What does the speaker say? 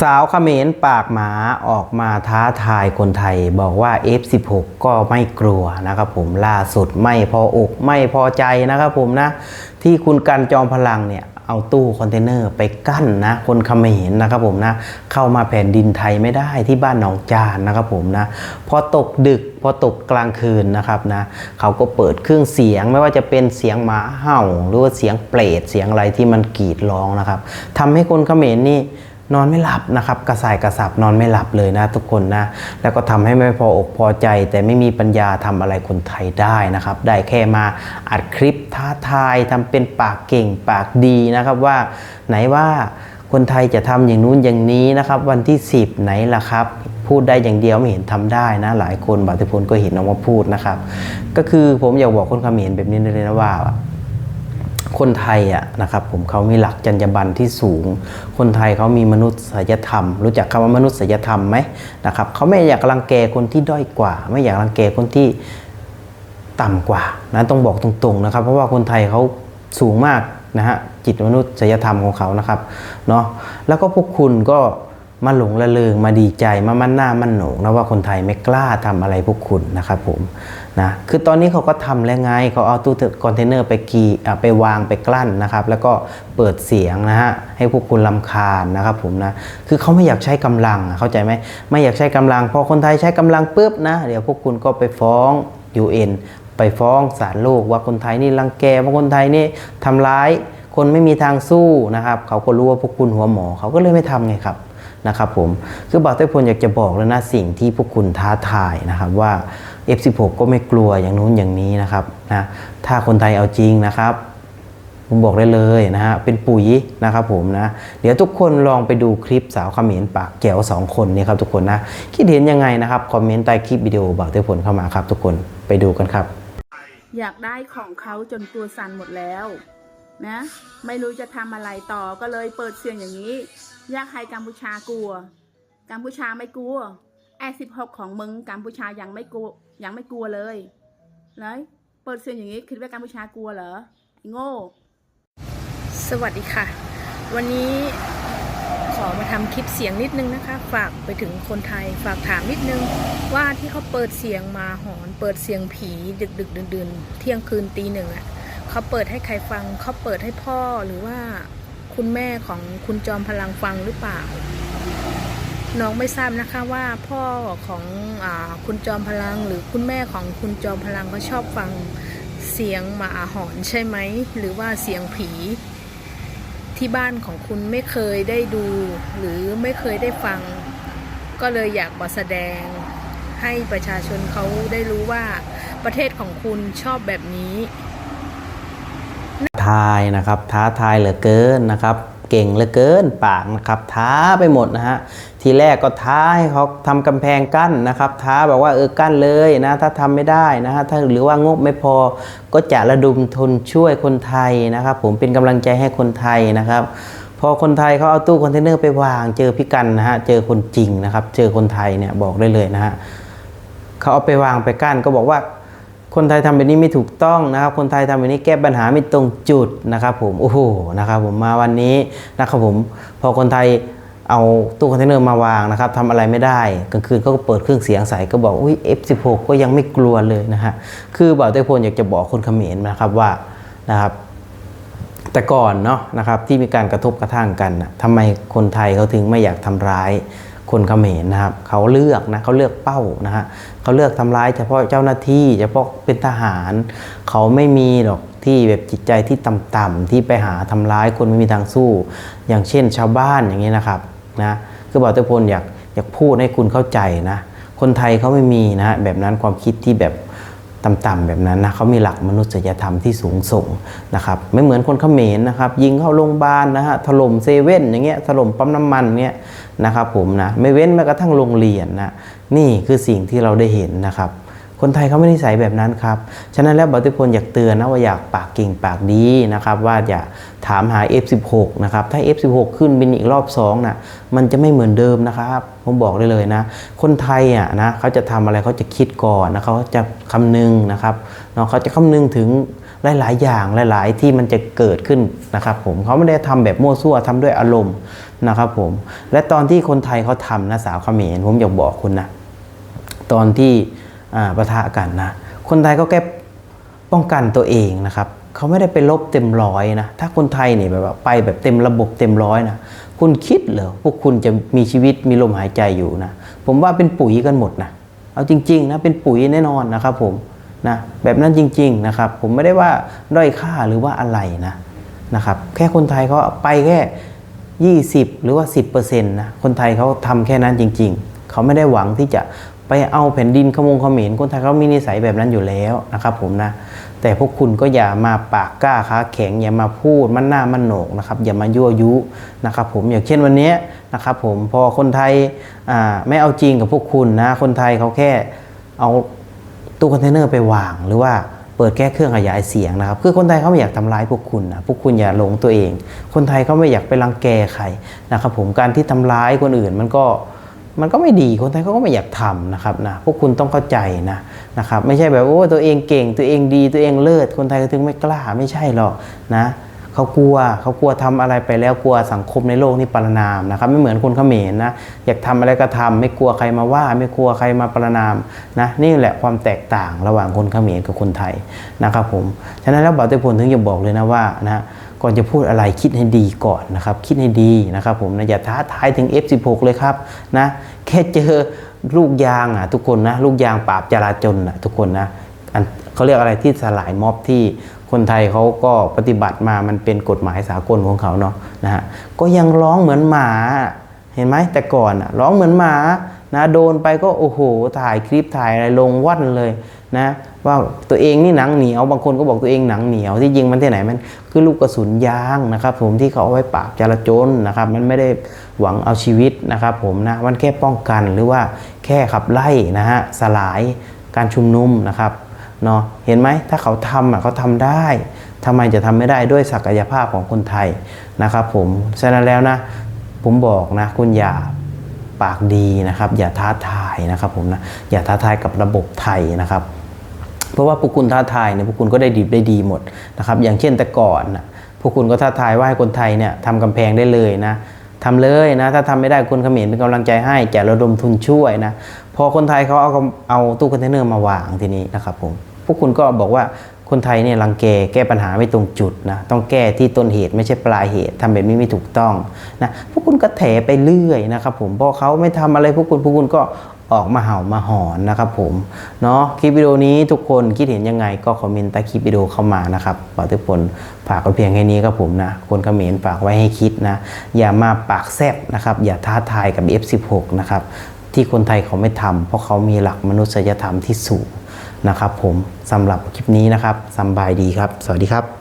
สาวเขมรปากหมาออกมาท้าทายคนไทย บอกว่า F16 ก็ไม่กลัวนะครับผมล่าสุดไม่พออกไม่พอใจนะครับผมนะ ที่คุณกันจอมพลังเนี่ยเอาตู้คอนเทนเนอร์ไปกั้นนะคนเขมรนะครับผมนะ เข้ามาแผ่นดินไทยไม่ได้ที่บ้านหนองจานนะครับผมนะ พอตกดึกพอตกกลางคืนนะครับนะเขาก็เปิดเครื่องเสียงไม่ว่าจะเป็นเสียงหมาเห่า หรือว่าเสียงเปรตเสียงอะไรที่มันกรีดร้องนะครับทำให้คนเขมรนี่ นอนไม่หลับนะครับกระสายกระสับนอนไม่หลับเลยนะทุกคนนะ แล้วก็ทำให้ไม่พออกพอใจ แต่ไม่มีปัญญาทำอะไรคนไทยได้นะครับ ได้แค่มาอัดคลิปท้าทายทำเป็นปากเก่งปากดีนะครับว่าไหนว่าคนไทยจะทำอย่างนู้นอย่างนี้นะครับ วันที่ 10 ไหนล่ะครับ พูดได้อย่างเดียวไม่เห็นทำได้นะ หลายคนบางทีพลก็เห็นออกมาพูดนะครับ ก็คือผมอยากบอกคนเขมรแบบนี้เลยนะว่า คนไทยอะนะครับผมเขามีหลักจรรยาบรรณที่สูง คนไทยเขามีมนุษยธรรม รู้จักคำว่ามนุษยธรรมไหมนะครับเขาไม่อยากรังแกคนที่ด้อยกว่า ไม่อยากรังแกคนที่ต่ำกว่านะต้องบอกตรงๆนะครับ เพราะว่าคนไทยเขาสูงมากนะฮะจิตมนุษยธรรมของเขานะครับเนาะแล้วก็พวกคุณก็ มาหลงละเลงมาดีใจมามั่นหน้ามั่นหนงนะว่าคนไทยไม่กล้าทำอะไรพวกคุณนะครับผมนะคือตอนนี้เขาก็ทำแล้วไงเขาเอาตู้คอนเทนเนอร์ไปกีไปวางไปกลั้นนะครับ แล้วก็เปิดเสียงนะฮะให้พวกคุณลำคาญนะครับผมนะคือเขาไม่อยากใช้กำลังเข้าใจไหมไม่อยากใช้กำลังพอคนไทยใช้กำลังปุ๊บนะเดี๋ยวพวกคุณก็ไปฟ้อง UN ไปฟ้องศาลโลกว่าคนไทยนี่รังแกว่าคนไทยนี่ทำร้ายคนไม่มีทางสู้นะครับเขาก็รู้ว่าพวกคุณหัวหมอเขาก็เลยไม่ทำไงครับ นะครับผม คือบอกเต้พลอยากจะบอกแล้วนะสิ่งที่พวกคุณท้าทายนะครับว่า F16 ก็ไม่กลัวอย่างนู้นอย่างนี้นะครับนะถ้าคนไทยเอาจริงนะครับผมบอกได้เลยนะฮะ เป็นปุ๋ยนะครับผมนะ เดี๋ยวทุกคนลองไปดูคลิปสาวขมรปากแจ๋วสองคนนี้ครับทุกคนนะ คิดเห็นยังไงนะครับ คอมเมนต์ใต้คลิปวิดีโอบอกเต้พลเข้ามาครับทุกคนไปดูกันครับ อยากได้ของเขาจนตัวสั่นหมดแล้ว นะ ไม่รู้จะทำอะไรต่อก็เลยเปิดเสียงอย่างนี้ อยากให้กัมพูชากลัว กัมพูชาไม่กลัวแอสิบหกของมึงกัมพูชายังไม่กลัวยังไม่กลัวเลยเลยเปิดเสียงอย่างนี้คิดว่ากัมพูชากลัวเหรอโง่ สวัสดีค่ะ วันนี้ขอมาทำคลิปเสียงนิดนึงนะคะ ฝากไปถึงคนไทยฝากถามนิดนึง ว่าที่เขาเปิดเสียงมาหอน เปิดเสียงผีดึกดึกดื่นดื่นเที่ยงคืนตีหนึ่งอะ่ะเขาเปิดให้ใครฟังเขาเปิดให้พ่อหรือว่า คุณแม่ของคุณจอมพลังฟังหรือเปล่า น้องไม่ทราบนะคะว่าพ่อของอคุณจอมพลัง หรือคุณแม่ของคุณจอมพลังก็ชอบฟังเสียงหมาหอนใช่ไหม หรือว่าเสียงผี ที่บ้านของคุณไม่เคยได้ดู หรือไม่เคยได้ฟัง ก็เลยอยากมาแสดงให้ประชาชนเขาได้รู้ว่าประเทศของคุณชอบแบบนี้ ทายนะครับ ท้าทายเหลือเกินนะครับ เก่งเหลือเกินปากนะครับ ท้าไปหมดนะฮะทีแรกก็ท้าให้เขาทำกำแพงกั้นนะครับ ท้าบอกว่าเออกั้นเลยนะถ้าทำไม่ได้นะฮะถ้าหรือว่างบไม่พอก็จะระดมทุนช่วยคนไทยนะครับ ผมเป็นกำลังใจให้คนไทยนะครับพอคนไทยเขาเอาตู้คอนเทนเนอร์ไปวางเจอพี่กันนะฮะเจอคนจริงนะครับ เจอคนไทยเนี่ยบอกได้เลยนะฮะเขาเอาไปวางไปกั้นก็บอกว่า คนไทยทำแบบนี้ไม่ถูกต้องนะครับ คนไทยทำแบบนี้แก้ปัญหาไม่ตรงจุดนะครับ ผมโอ้โหนะครับ ผมมาวันนี้นะครับผมพอคนไทยเอาตู้คอนเทนเนอร์มาวางนะครับทำอะไรไม่ได้กลางคืนเขาก็เปิดเครื่องเสียงใส่ก็บอกอุ้ย F16 ก็ยังไม่กลัวเลยนะฮะคือบ่าวเต้พลอยากจะบอกคนเขมรนะครับว่านะครับ แต่ก่อนเนาะนะครับที่มีการกระทบกระทั่งกันนะทำไมคนไทยเขาถึงไม่อยากทำร้าย คนเขมรนะครับเขาเลือกนะเขาเลือกเป้านะฮะเขาเลือกทำร้ายเฉพาะเจ้าหน้าที่ เฉพาะเป็นทหารเขาไม่มีหรอกที่แบบจิตใจที่ต่ำๆที่ไปหาทำร้ายคนไม่มีทางสู้ อย่างเช่นชาวบ้านอย่างนี้นะครับนะคือบอกเตพลอยากอยากพูดให้คุณเข้าใจนะคนไทยเขาไม่มีนะฮะแบบนั้นความคิดที่แบบ ต่ำๆแบบนั้นนะเขามีหลักมนุษยธรรมที่สูงส่งนะครับไม่เหมือนคนเขมรนะครับยิงเข้าโรงพยาบาลนะฮะถล่มเซเว่นอย่างเงี้ยถล่มปั๊มน้ำมันเงี้ยนะครับผมนะไม่เว้นแม้กระทั่งโรงเรียนนะนี่คือสิ่งที่เราได้เห็นนะครับ คนไทยเขาไม่นิสัยแบบนั้นครับ ฉะนั้นแล้วบัติพลอยากเตือนนะว่าอยากปากเก่งปากดีนะครับว่าอย่าถามหา F16 นะครับถ้า F16 ขึ้นบินอีกรอบ2นะมันจะไม่เหมือนเดิมนะครับผมบอกได้เลยนะ คนไทยอะนะเขาจะทำอะไรเขาจะคิดก่อนนะเขาจะคำนึงนะครับเนาะเขาจะคำนึงถึงหลาย ๆ อย่างหลาย ๆ ที่มันจะเกิดขึ้นนะครับผมเขาไม่ได้ทำแบบมั่วซั่วทำด้วยอารมณ์นะครับผมและตอนที่คนไทยเขาทำนะสาวเขมรผมอยากบอกคุณนะตอนที่ อ่าปะทะกันนะ คนไทยก็แค่ป้องกันตัวเองนะครับเขาไม่ได้ไปลบเต็มร้อยนะ ถ้าคนไทยเนี่ยแบบว่าไปแบบเต็มระบบเต็มร้อยนะ คุณคิดเหรอพวกคุณจะมีชีวิตมีลมหายใจอยู่นะ ผมว่าเป็นปุ๋ยกันหมดนะ เอาจริงๆนะเป็นปุ๋ยแน่นอนนะครับผมนะแบบนั้นจริง ๆนะครับ ผมไม่ได้ว่าด้อยค่าหรือว่าอะไรนะนะครับแค่คนไทยเขาไปแค่ 20 หรือว่า 10%นะคนไทยเขาทำแค่นั้นจริง ๆ เขาไม่ได้หวังที่จะ ไปเอาแผ่นดินขมงเขมรคนไทยเขามีนิสัยแบบนั้นอยู่แล้วนะครับผมนะแต่พวกคุณก็อย่ามาปากกล้าค้าแข็งอย่ามาพูดมันหน้ามันโหนกนะครับอย่ามายั่วยุนะครับผมอย่างเช่นวันนี้นะครับผมพอคนไทยไม่เอาจริงกับพวกคุณนะคนไทยเขาแค่เอาตู้คอนเทนเนอร์ไปวางหรือว่าเปิดแก้เครื่องขยายเสียงนะครับคือคนไทยเขาไม่อยากทำร้ายพวกคุณนะพวกคุณอย่าหลงตัวเอง คนไทยเขาไม่อยากไปรังแกใครนะครับผมการที่ทำร้ายคนอื่นมันก็ มันก็ไม่ดีคนไทยเขาก็ไม่อยากทำนะครับนะพวกคุณต้องเข้าใจนะนะครับไม่ใช่แบบโอ้ตัวเองเก่งตัวเองดีตัวเองเลิศคนไทยก็ถึงไม่กล้าไม่ใช่หรอกนะเขากลัวเขากลัวทำอะไรไปแล้วกลัวสังคมในโลกนี่ประนามนะครับไม่เหมือนคนเขมรนะอยากทำอะไรก็ทำไม่กลัวใครมาว่า ไม่กลัวใครมาประนามนะนี่แหละความแตกต่างระหว่างคนเขมรกับคนไทยนะครับผมฉะนั้นแล้วบาตุพลถึงจะบอกเลยนะว่านะ ก่อนจะพูดอะไรคิดให้ดีก่อนนะครับ คิดให้ดีนะครับผมนะอย่าท้าทายถึง F16 เลยครับนะแค่เจอลูกยางอะทุกคนนะลูกยางปราบจราจนอะทุกคนนะนเขาเรียกอะไรที่สลายม็อบที่คนไทยเขาก็ปฏิบัติมามันเป็นกฎหมายสากลของเขาเนาะนะฮะก็ยังร้องเหมือนหมาเห็นไหมแต่ก่อนอะร้องเหมือนหมา นะโดนไปก็โอ้โหถ่ายคลิปถ่ายอะไรลงวัดเลยนะว่าตัวเองนี่หนังเหนียวบางคนก็บอกตัวเองหนังเหนียวที่จริงมันที่ไหนมันคือลูกกระสุนยางนะครับ ผมที่เขาเอาไว้ปราบจราจนนะครับมันไม่ได้หวังเอาชีวิตนะครับ ผมนะมันแค่ป้องกันหรือว่าแค่ขับไล่นะฮะสลายการชุมนุมนะครับเนาะเห็นไหมถ้าเขาทำอะเขาทำได้ทำไมจะทำไม่ได้ด้วยศักยภาพของคนไทยนะครับ ผมฉะนั้นแล้วนะผมบอกนะคุณอย่า ปากดีนะครับ อย่าท้าทายนะครับผมนะอย่าท้าทายกับระบบไทยนะครับ เพราะว่าพวกคุณท้าทายเนี่ยพวกคุณก็ได้ดีได้ดีหมดนะครับ อย่างเช่นแต่ก่อนนะพวกคุณก็ท้าทายว่าให้คนไทยเนี่ยทำกำแพงได้เลยนะทำเลยนะถ้าทำไม่ได้คนเขมรเป็นกำลังใจให้จะระดมทุนช่วยนะพอคนไทยเขาเอาเอาตู้คอนเทนเนอร์มาวางทีนี้นะครับผมพวกคุณก็บอกว่า คนไทยเนี่ยรังแกแก้ปัญหาไม่ตรงจุดนะต้องแก้ที่ต้นเหตุไม่ใช่ปลายเหตุทำแบบนี้ไม่ถูกต้องนะพวกคุณก็แถไปเรื่อยนะครับผมพอเขาไม่ทำอะไรพวกคุณพวกคุณก็ออกมาเห่ามาหอนนะครับผมเนาะคลิปวิดีโอนี้ทุกคนคิดเห็นยังไงก็คอมเมนต์ใต้คลิปวิดีโอเข้ามานะครับขอทุกคนฝากไว้เพียงแค่นี้ครับผมนะคนเขมรฝากไว้ให้คิดนะ อย่ามาปากแซบนะครับ อย่าท้าทายกับ F16 นะครับที่คนไทยเขาไม่ทำเพราะเขามีหลักมนุษยธรรมที่สูง นะครับผมสำหรับคลิปนี้นะครับสบายดีครับ สวัสดีครับ